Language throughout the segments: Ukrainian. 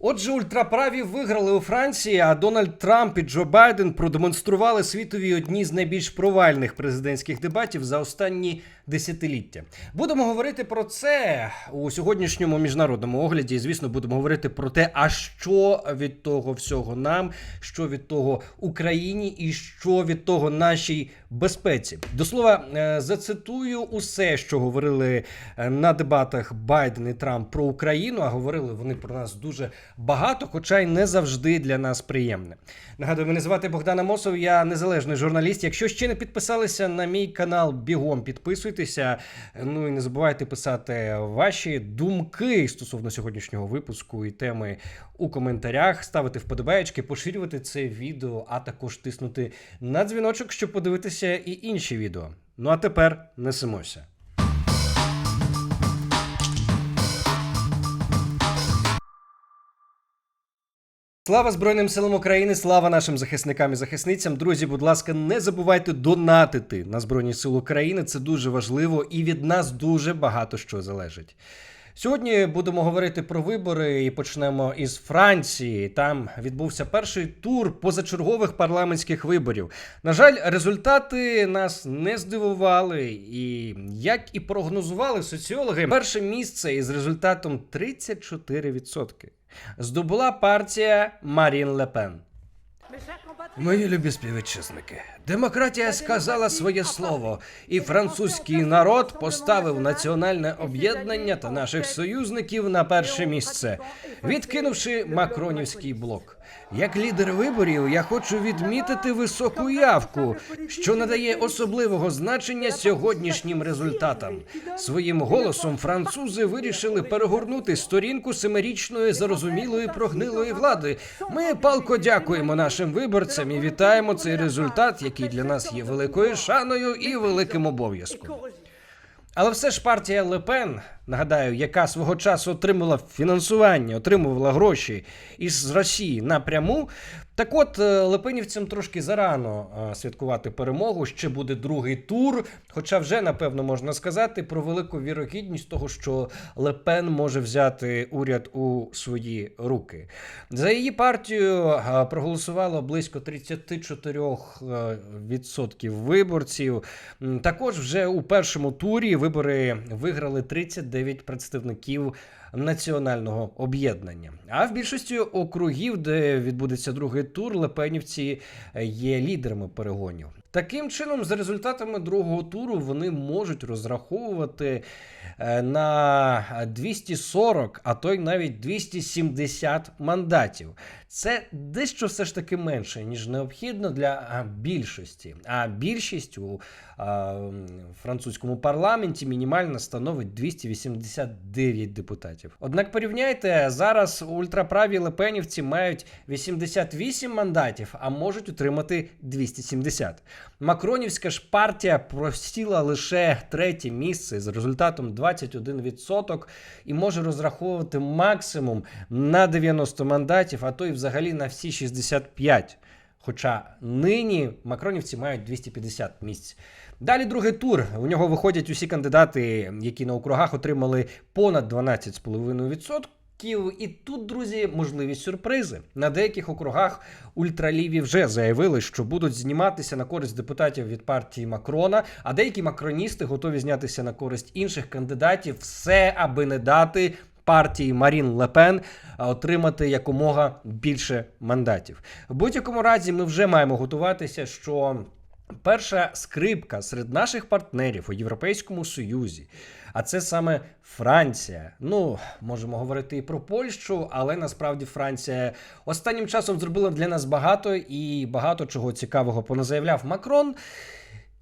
Отже, ультраправі виграли у Франції, а Дональд Трамп і Джо Байден продемонстрували світові одні з найбільш провальних президентських дебатів за останні десятиліття. Будемо говорити про це у сьогоднішньому міжнародному огляді. І, звісно, будемо говорити про те, а що від того всього нам, що від того Україні, і що від того нашій безпеці. До слова, е, зацитую усе, що говорили е, на дебатах Байден і Трамп про Україну. А говорили вони про нас дуже багато, хоча й не завжди для нас приємне. Нагадую, мене звати Богдана Мосов, я незалежний журналіст. Якщо ще не підписалися на мій канал, бігом підписуйтеся. Ну і не забувайте писати ваші думки стосовно сьогоднішнього випуску і теми у коментарях, ставити вподобаєчки, поширювати це відео, а також тиснути на дзвіночок, щоб подивитися і інші відео. Ну а тепер несемося. Слава Збройним силам України, слава нашим захисникам і захисницям. Друзі, будь ласка, не забувайте донатити на Збройні Сили України. Це дуже важливо і від нас дуже багато що залежить. Сьогодні будемо говорити про вибори і почнемо із Франції. Там відбувся перший тур позачергових парламентських виборів. На жаль, результати нас не здивували, і як і прогнозували соціологи, перше місце із результатом 34% здобула партія Марін Лепен. Мої любі співвітчизники, демократія сказала своє слово, і французький народ поставив національне об'єднання та наших союзників на перше місце, відкинувши макронівський блок. Як лідер виборів, я хочу відмітити високу явку, що надає особливого значення сьогоднішнім результатам. Своїм голосом французи вирішили перегорнути сторінку семирічної зарозумілої прогнилої влади. Ми палко дякуємо нашим виборцям і вітаємо цей результат, який для нас є великою шаною і великим обов'язком. Але все ж партія Лепен, нагадаю, яка свого часу отримала фінансування, отримувала гроші із Росії напряму. Так от е, лепенівцям трошки зарано е, святкувати перемогу. Ще буде другий тур. Хоча вже напевно можна сказати про велику вірогідність того, що Лепен може взяти уряд у свої руки. За її партію е, проголосувало близько 34% виборців. Також вже у першому турі вибори виграли 39 представників національного об'єднання. А в більшості округів, де відбудеться другий тур, лепенівці е, є лідерами перегонів. Таким чином, за результатами другого туру, вони можуть розраховувати е, на 240, а то й навіть 270 мандатів. Це дещо все ж таки менше, ніж необхідно для більшості. А більшість у а, французькому парламенті мінімально становить 289 депутатів. Однак порівняйте, зараз ультраправі лепенівці мають 88 мандатів, а можуть отримати 270. Макронівська ж партія просіла лише третє місце з результатом 21% і може розраховувати максимум на 90 мандатів, а то й взагалі на всі 65. Хоча нині макронівці мають 250 місць. Далі другий тур. У нього виходять усі кандидати, які на округах отримали понад 12,5%. І тут, друзі, можливість сюрпризи. На деяких округах ультраліві вже заявили, що будуть зніматися на користь депутатів від партії Макрона, а деякі макроністи готові знятися на користь інших кандидатів, все аби не дати партії Марін Лепен отримати якомога більше мандатів. В будь-якому разі, ми вже маємо готуватися, що. Перша скрипка серед наших партнерів у Європейському Союзі, а це саме Франція. Ну, можемо говорити і про Польщу, але насправді Франція останнім часом зробила для нас багато і багато чого цікавого поназаявляв Макрон.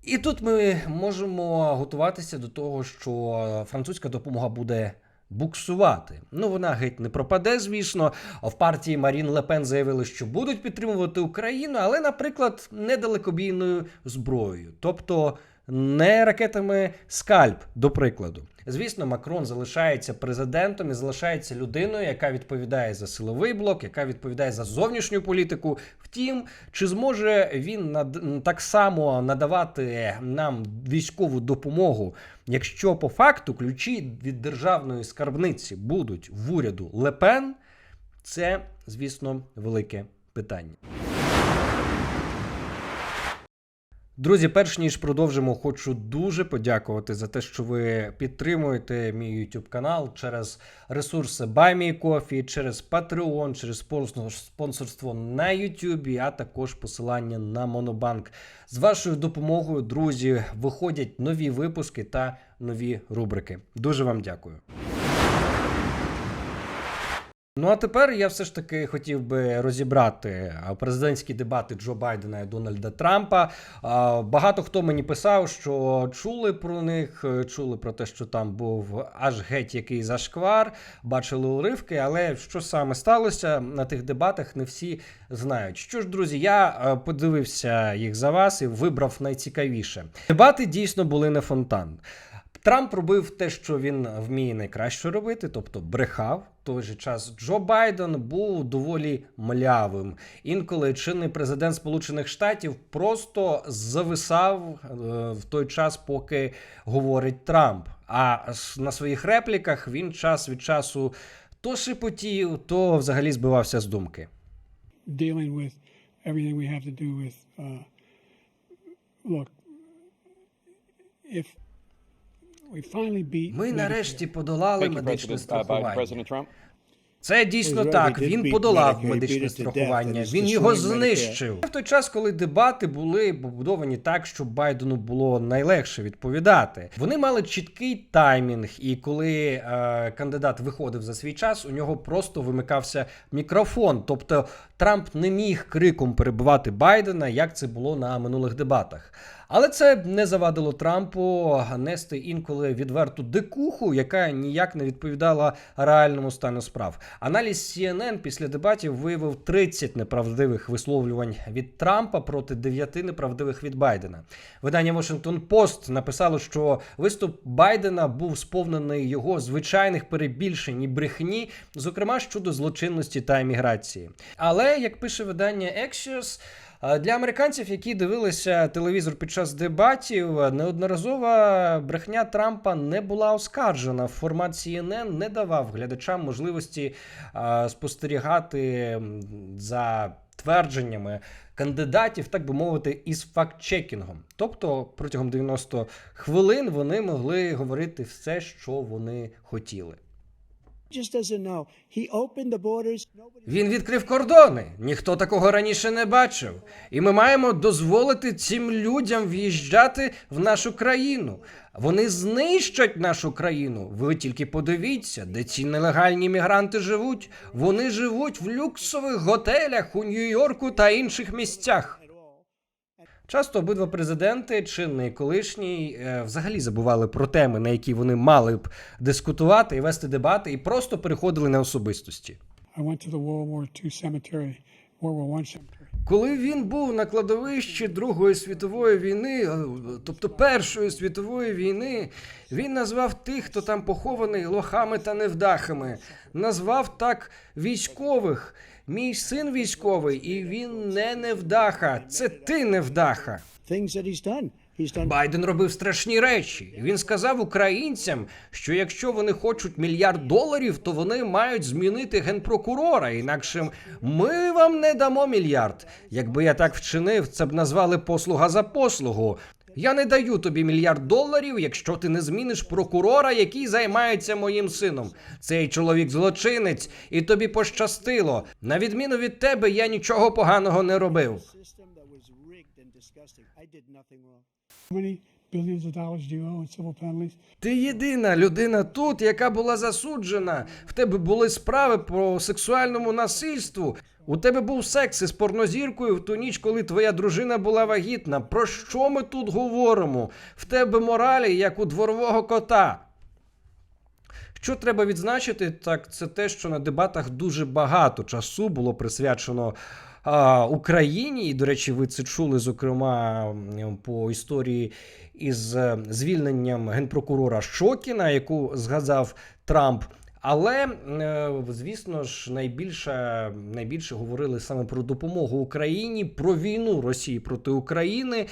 І тут ми можемо готуватися до того, що французька допомога буде буксувати. Ну, вона геть не пропаде, звісно. В партії Марін Лепен заявили, що будуть підтримувати Україну, але, наприклад, недалекобійною зброєю, тобто не ракетами скальп, до прикладу. Звісно, Макрон залишається президентом і залишається людиною, яка відповідає за силовий блок, яка відповідає за зовнішню політику. Втім, чи зможе він над так само надавати нам військову допомогу, якщо по факту ключі від державної скарбниці будуть в уряду Лепен? Це, звісно, велике питання. Друзі, перш ніж продовжимо, хочу дуже подякувати за те, що ви підтримуєте мій YouTube канал через ресурси BuyMeCoffee, через Patreon, через спонсор- спонсорство на YouTube, а також посилання на Монобанк. З вашою допомогою, друзі, виходять нові випуски та нові рубрики. Дуже вам дякую. Ну а тепер я все ж таки хотів би розібрати президентські дебати Джо Байдена і Дональда Трампа. Багато хто мені писав, що чули про них, е, чули про те, що там був аж геть який зашквар, бачили уривки, але що саме сталося на тих дебатах, не всі знають. Що ж, друзі, я е, подивився їх за вас і вибрав найцікавіше. Дебати дійсно були не фонтан. Трамп робив те, що він вміє найкраще робити, тобто брехав. Той же час Джо Байден був доволі млявим. Інколи чинний президент Сполучених Штатів просто зависав е, в той час, поки говорить Трамп. А на своїх репліках він час від часу то шепотів, то взагалі збивався з думки. dealing with everything we have to do with. Uh, look, if. Ми нарешті подолали медичне uh, страхування. Це дійсно так. Він подолав медичне страхування. Він його знищив. В той час, коли дебати були побудовані так, щоб Байдену було найлегше відповідати. Вони мали чіткий таймінг, і коли е, кандидат виходив за свій час, у нього просто вимикався мікрофон. Тобто Трамп не міг криком перебивати Байдена, як це було на минулих дебатах. Але це не завадило Трампу нести інколи відверту дикуху, яка ніяк не відповідала реальному стану справ. Аналіз CNN після дебатів виявив 30 неправдивих висловлювань від Трампа проти 9 неправдивих від Байдена. Видання Washington Post написало, що виступ Байдена був сповнений його звичайних перебільшень і брехні, зокрема щодо злочинності та еміграції. Але як пише видання Axios, Для американців, які дивилися телевізор під час дебатів, неодноразова брехня Трампа не була оскаржена. Формат CNN не давав глядачам можливості спостерігати за твердженнями кандидатів, так би мовити, із факт-чекінгом. Тобто протягом 90 хвилин вони могли говорити все, що вони хотіли. Він відкрив кордони. Ніхто такого раніше не бачив. І ми маємо дозволити цим людям в'їжджати в нашу країну. Вони знищать нашу країну. Ви тільки подивіться, де ці нелегальні мігранти живуть. Вони живуть в люксових готелях у Нью-Йорку та інших місцях. Часто обидва президенти, чинний і колишній, е, взагалі забували про теми, на які вони мали б дискутувати і вести дебати, і просто переходили на особистості. Коли він був на кладовищі Другої світової війни, е, тобто Першої світової війни, він назвав тих, хто там похований, лохами та невдахами. Назвав так військових. Мій син військовий, і він не невдаха. Це ти невдаха. Байден робив страшні речі. Він сказав українцям, що якщо вони хочуть мільярд доларів, то вони мають змінити генпрокурора. Інакше ми вам не дамо мільярд. Якби я так вчинив, це б назвали послуга за послугу. Я не даю тобі мільярд доларів, якщо ти не зміниш прокурора, який займається моїм сином. Цей чоловік злочинець, і тобі пощастило. На відміну від тебе, я нічого поганого не робив. Ти єдина людина тут, яка була засуджена. В тебе були справи по сексуальному насильству. У тебе був секс із порнозіркою в ту ніч, коли твоя дружина була вагітна. Про що ми тут говоримо? В тебе моралі, як у дворового кота. Що треба відзначити, так це те, що на дебатах дуже багато часу було присвячено Україні. І, до речі, ви це чули, зокрема, по історії із е, звільненням генпрокурора Шокіна, яку згадав Трамп. Але е, звісно ж, найбільше, найбільше говорили саме про допомогу Україні, про війну Росії проти України.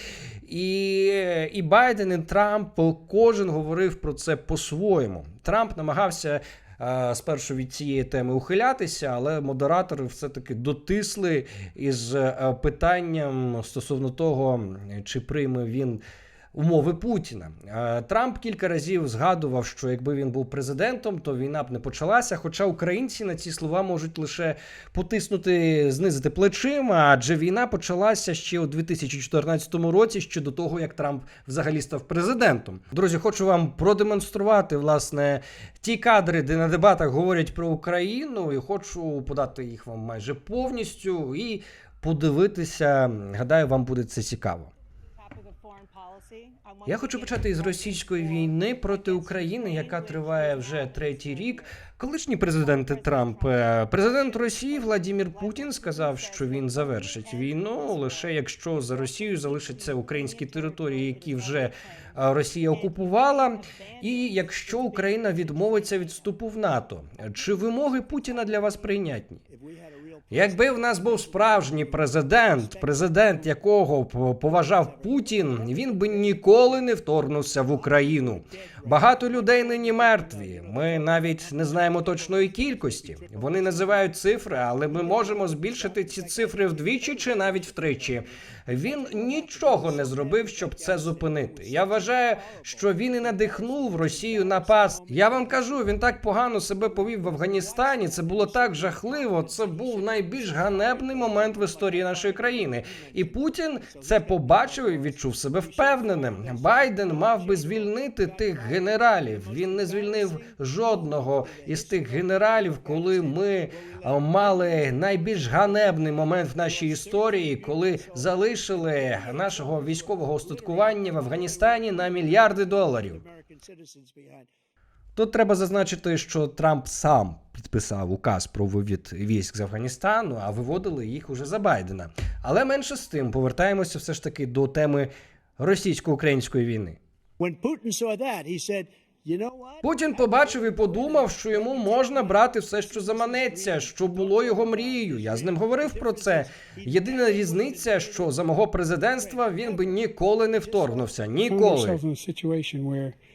І, і Байден, і Трамп кожен говорив про це по-своєму. Трамп намагався е, спершу від цієї теми ухилятися, але модератори все-таки дотисли із е, питанням стосовно того, чи прийме він. Умови Путіна Е, Трамп кілька разів згадував, що якби він був президентом, то війна б не почалася. Хоча українці на ці слова можуть лише потиснути, знизити плечима, адже війна почалася ще у 2014 році, ще до того як Трамп взагалі став президентом. Друзі, хочу вам продемонструвати власне ті кадри, де на дебатах говорять про Україну, і хочу подати їх вам майже повністю і подивитися. Гадаю, вам буде це цікаво. Я хочу почати із російської війни проти України, яка триває вже третій рік. Колишній президент Трамп, е, президент Росії Владимир Путін сказав, що він завершить війну лише якщо за Росією залишаться українські території, які вже Росія окупувала, і якщо Україна відмовиться від вступу в НАТО. Чи вимоги Путіна для вас прийнятні? Якби в нас був справжній президент, президент якого поважав Путін, він би ніколи не вторгнувся в Україну. Багато людей нині мертві. Ми навіть не знаємо точної кількості. Вони називають цифри, але ми можемо збільшити ці цифри вдвічі чи навіть втричі. Він нічого не зробив, щоб це зупинити. Я вважаю, що він і надихнув Росію на пас. Я вам кажу, він так погано себе повів в Афганістані. Це було так жахливо. Це був найбільш ганебний момент в історії нашої країни. І Путін це побачив і відчув себе впевненим. Байден мав би звільнити тих генералів. Він не звільнив жодного із тих генералів, коли ми мали найбільш ганебний момент в нашій історії, коли залишили нашого військового устаткування в Афганістані на мільярди доларів. Тут треба зазначити, що Трамп сам підписав указ про вивід військ з Афганістану, а виводили їх уже за Байдена. Але менше з тим повертаємося все ж таки до теми російсько-української війни. Путін побачив і подумав, що йому можна брати все, що заманеться, що було його мрією. Я з ним говорив про це. Єдина різниця, що за мого президентства він би ніколи не вторгнувся. Ніколи.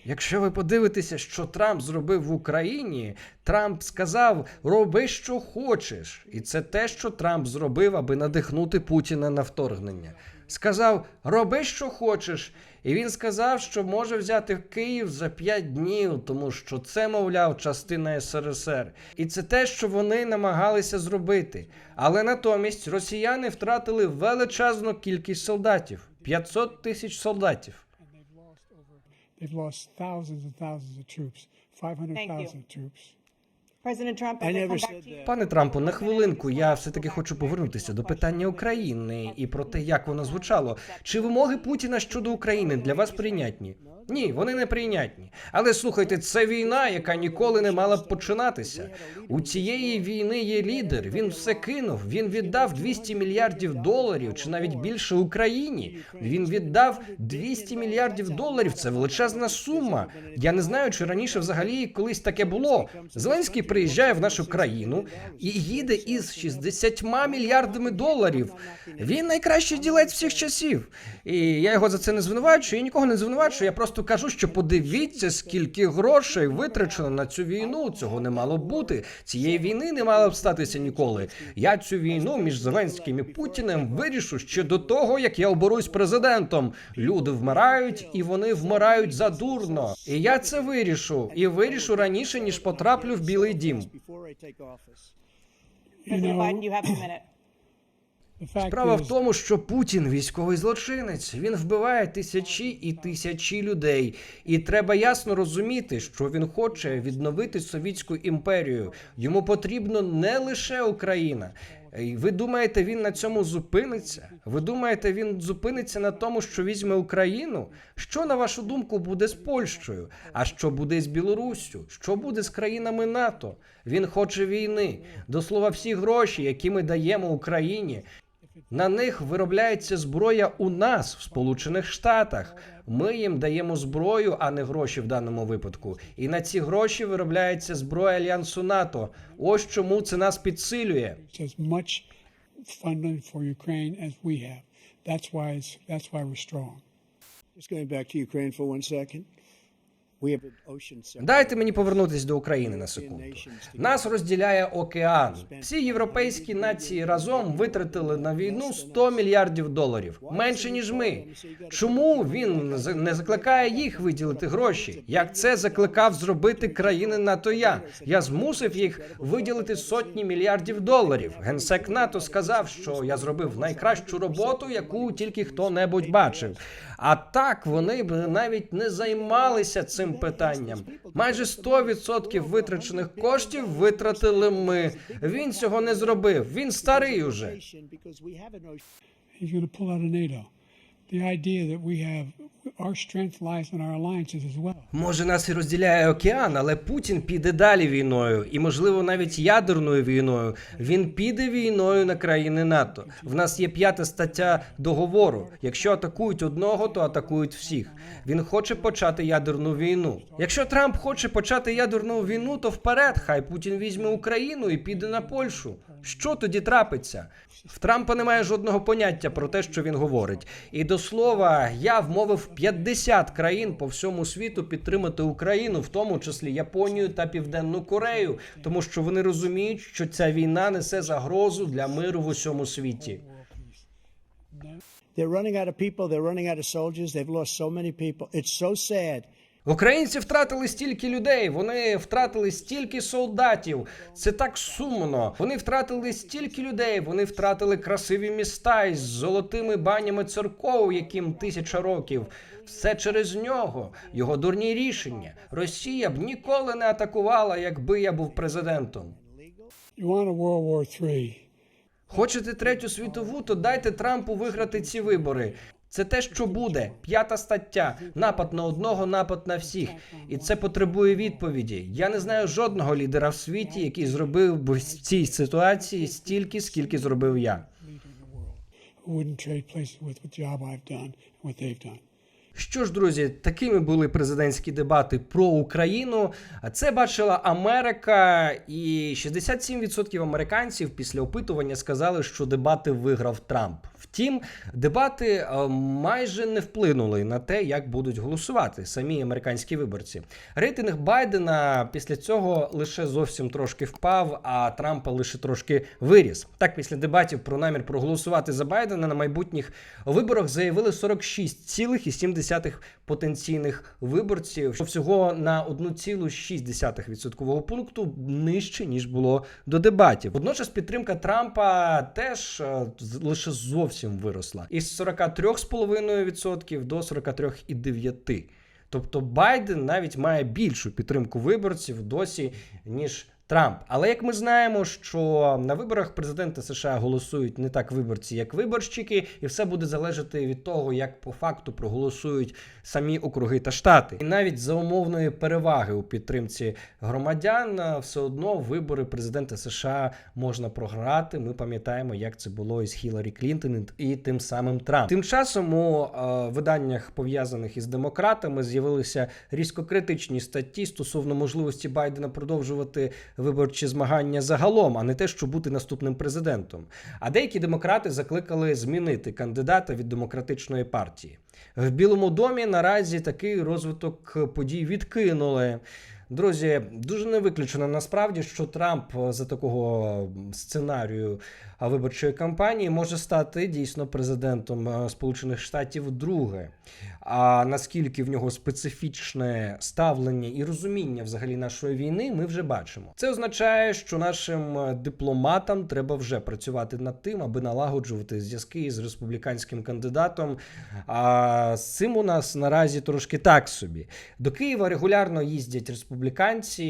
Якщо ви подивитеся, що Трамп зробив в Україні, Трамп сказав: роби, що хочеш, і це те, що Трамп зробив, аби надихнути Путіна на вторгнення. Сказав: роби, що хочеш. І він сказав, що може взяти Київ за п'ять днів, тому що це, мовляв, частина СРСР. І це те, що вони намагалися зробити. Але натомість росіяни втратили величезну кількість солдатів 500 тисяч солдатів. they've lost thousands and thousands of troops, 500,000 troops. Пане Трампу, на хвилинку я все таки хочу повернутися до питання України і про те, як воно звучало. Чи вимоги Путіна щодо України для вас прийнятні? Ні, вони не прийнятні. Але слухайте, це війна, яка ніколи не мала б починатися. У цієї війни є лідер. Він все кинув. Він віддав 200 мільярдів доларів чи навіть більше Україні. Він віддав 200 мільярдів доларів. Це величезна сума. Я не знаю, чи раніше взагалі колись таке було. Зеленський приїжджає в нашу країну і їде із 60 мільярдами доларів. Він найкращий ділець всіх часів. І я його за це не звинувачую. Я нікого не звинувачую. Я просто кажу, що подивіться, скільки грошей витрачено на цю війну. Цього не мало б бути. Цієї війни не мало б статися ніколи. Я цю війну між Зеленським і Путіним вирішу ще до того, як я оберусь президентом. Люди вмирають, і вони вмирають задурно. І я це вирішу. І вирішу раніше, ніж потраплю в Білий Дім. Fact Справа в тому, що Путін військовий злочинець. Він вбиває тисячі і тисячі людей. І треба ясно розуміти, що він хоче відновити совітську імперію. Йому потрібно не лише Україна. Ей, Ви думаєте, він на цьому зупиниться? Ви думаєте, він зупиниться на тому, що візьме Україну? Що на вашу думку буде з Польщею? А що буде з Білоруссю? Що буде з країнами НАТО? Він хоче війни. До слова, всі гроші, які ми даємо Україні, на них виробляється зброя у нас в Сполучених Штатах. Ми їм даємо зброю, а не гроші в даному випадку. І на ці гроші виробляється зброя альянсу НАТО. Ось чому це нас підсилює. Just going back to Ukraine for one second. Дайте мені повернутися до України на секунду. Нас розділяє океан. Всі європейські нації разом витратили на війну 100 мільярдів доларів, менше ніж ми. Чому він не закликає їх виділити гроші? Як це закликав зробити країни НАТО? Я я змусив їх виділити сотні мільярдів доларів. Генсек НАТО сказав, що я зробив найкращу роботу, яку тільки хто-небудь бачив. А так вони б навіть не займалися цим питанням. Майже 100% витрачених коштів витратили ми. Він цього не зробив. Він старий уже. Може, нас і розділяє океан, але Путін піде далі війною, і можливо навіть ядерною війною. Він піде війною на країни НАТО. В нас є п'ята стаття договору. Якщо атакують одного, то атакують всіх. Він хоче почати ядерну війну. Якщо Трамп хоче почати ядерну війну, то вперед, хай Путін візьме Україну і піде на Польщу. Що тоді трапиться? В Трампа немає жодного поняття про те, що він говорить. І до слова, я вмовив 50 країн по всьому світу підтримати Україну, в тому числі Японію та Південну Корею, тому що вони розуміють, що ця війна несе загрозу для миру в усьому світі. They're running out of people. They're running out of soldiers. They've lost so many people. It's so sad. Українці втратили стільки людей, вони втратили стільки солдатів. Це так сумно. Вони втратили стільки людей, вони втратили красиві міста із золотими банями церков, яким тисяча років. Все через нього, його дурні рішення. Росія б ніколи не атакувала, якби я був президентом. Хочете третю світову, то дайте Трампу виграти ці вибори. Це те, що буде. П'ята стаття. Напад на одного, напад на всіх. І це потребує відповіді. Я не знаю жодного лідера в світі, який зробив би в цій ситуації стільки, скільки зробив я. Що ж, друзі, такими були президентські дебати про Україну. Це бачила Америка, і 67% американців після опитування сказали, що дебати виграв Трамп. Втім, дебати е, майже не вплинули на те, як будуть голосувати самі американські виборці. Рейтинг Байдена після цього лише зовсім трошки впав, а Трампа лише трошки виріс. Так, після дебатів про намір проголосувати за Байдена на майбутніх виборах заявили 46,7% потенційних виборців, що всього на 1,6% пункту нижче ніж було до дебатів. Водночас підтримка Трампа теж е, лише зовсім виросла із 43,5% до 43,9%. Тобто Байден навіть має більшу підтримку виборців досі, ніж Трамп. Але як ми знаємо, що на виборах президента США голосують не так виборці, як виборщики, і все буде залежати від того, як по факту проголосують самі округи та штати. І навіть за умовної переваги у підтримці громадян, все одно вибори президента США можна програти. Ми пам'ятаємо, як це було із Хіларі Клінтон і тим самим Трамп. Тим часом у е, виданнях пов'язаних із демократами з'явилися різко критичні статті стосовно можливості Байдена продовжувати виборчі змагання загалом, а не те, що бути наступним президентом. А деякі демократи закликали змінити кандидата від демократичної партії. В Білому домі наразі такий розвиток подій відкинули. Друзі, дуже не виключено насправді, що Трамп е, за такого сценарію виборчої кампанії може стати дійсно президентом е, Сполучених Штатів друге. А наскільки в нього специфічне ставлення і розуміння взагалі нашої війни, ми вже бачимо. Це означає, що нашим е, дипломатам треба вже працювати над тим, аби налагоджувати зв'язки з республіканським кандидатом. А з цим у нас наразі трошки так собі. До Києва регулярно їздять республіканці.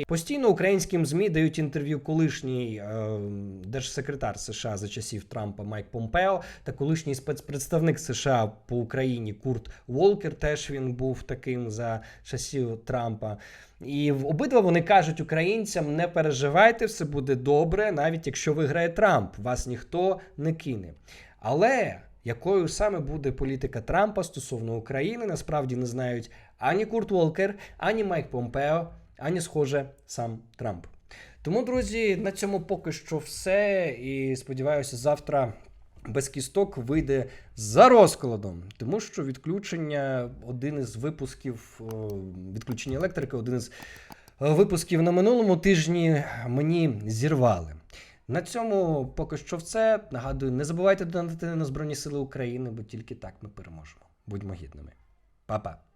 Постійно українським змі дають інтерв'ю колишній е, держсекретар США за часів Трампа Майк Помпео та колишній спецпредставник США по Україні Курт Волкер. Теж він був таким за часів Трампа. І обидва вони кажуть українцям: не переживайте, все буде добре, навіть якщо виграє Трамп, вас ніхто не кине. Але якою саме буде політика Трампа стосовно України, насправді не знають ані Курт Волкер, ані Майк Помпео, ані, схоже, сам Трамп. Тому, друзі, на цьому поки що все. І сподіваюся, завтра без кісток вийде за розкладом, тому що відключення один із випусків відключення електрики, один із е, випусків на минулому тижні мені зірвали. На цьому поки що все. Нагадую, не забувайте донатити на Збройні Сили України, бо тільки так ми переможемо. Будьмо гідними. Па-па.